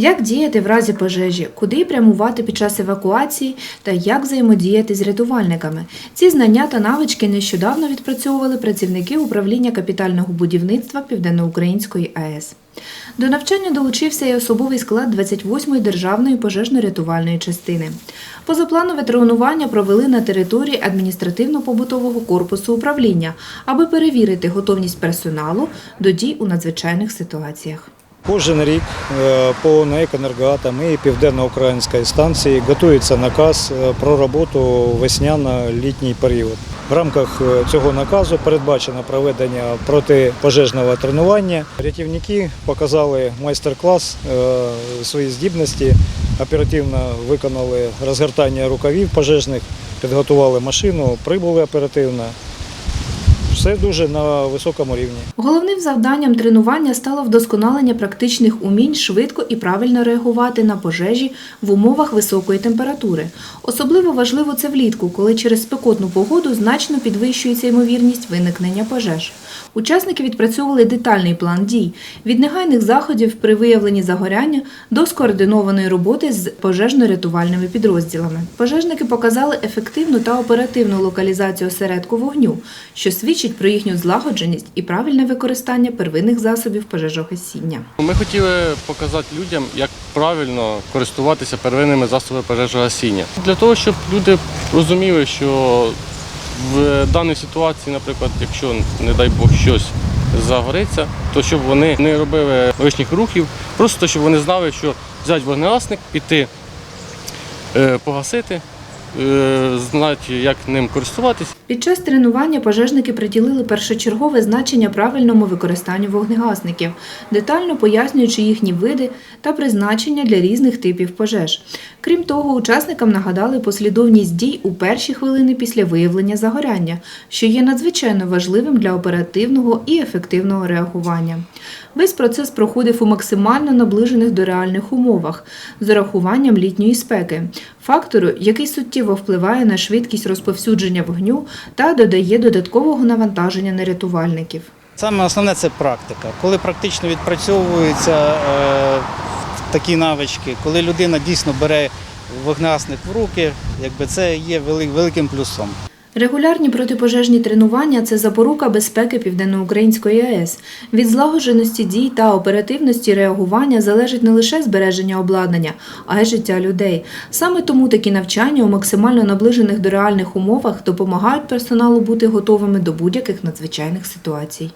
Як діяти в разі пожежі, куди прямувати під час евакуації та як взаємодіяти з рятувальниками? Ці знання та навички нещодавно відпрацьовували працівники управління капітального будівництва Південноукраїнської АЕС. До навчання долучився і особовий склад 28-ї державної пожежно-рятувальної частини. Позапланове тренування провели на території адміністративно-побутового корпусу управління, аби перевірити готовність персоналу до дій у надзвичайних ситуаціях. Кожен рік е, по НЕК «Енергоатом» і Південно-Української станції готується наказ е, про роботу весняно-літній період. В рамках е, цього наказу передбачено проведення протипожежного тренування. Рятівники показали майстер-клас свої здібності, оперативно виконали розгортання рукавів пожежних, підготували машину, прибули оперативно. Все дуже на високому рівні. Головним завданням тренування стало вдосконалення практичних умінь швидко і правильно реагувати на пожежі в умовах високої температури. Особливо важливо це влітку, коли через спекотну погоду значно підвищується ймовірність виникнення пожеж. Учасники відпрацьовували детальний план дій від негайних заходів при виявленні загоряння до скоординованої роботи з пожежно-рятувальними підрозділами. Пожежники показали ефективну та оперативну локалізацію осередку вогню, що свідчить про їхню злагодженість і правильне використання первинних засобів пожежогасіння. Ми хотіли показати людям, як правильно користуватися первинними засобами пожежогасіння. Для того, щоб люди розуміли, що в даній ситуації, наприклад, якщо, не дай Бог, щось загориться, то щоб вони не робили лишніх рухів, просто щоб вони знали, що взяти вогнегасник, піти е, погасити, е, знати, як ним користуватись. Під час тренування пожежники приділили першочергове значення правильному використанню вогнегасників, детально пояснюючи їхні види та призначення для різних типів пожеж. Крім того, учасникам нагадали послідовність дій у перші хвилини після виявлення загоряння, що є надзвичайно важливим для оперативного і ефективного реагування. Весь процес проходив у максимально наближених до реальних умовах з урахуванням літньої спеки, фактору, який суттєво впливає на швидкість розповсюдження вогню та додає додаткового навантаження на рятувальників. Саме основне це практика. Коли практично відпрацьовуються е, такі навички, коли людина дійсно бере вогнегасник в руки, якби це є великим плюсом. Регулярні протипожежні тренування це запорука безпеки Південноукраїнської АЕС. Від злагодженості дій та оперативності реагування залежить не лише збереження обладнання, а й життя людей. Саме тому такі навчання у максимально наближених до реальних умовах допомагають персоналу бути готовими до будь-яких надзвичайних ситуацій.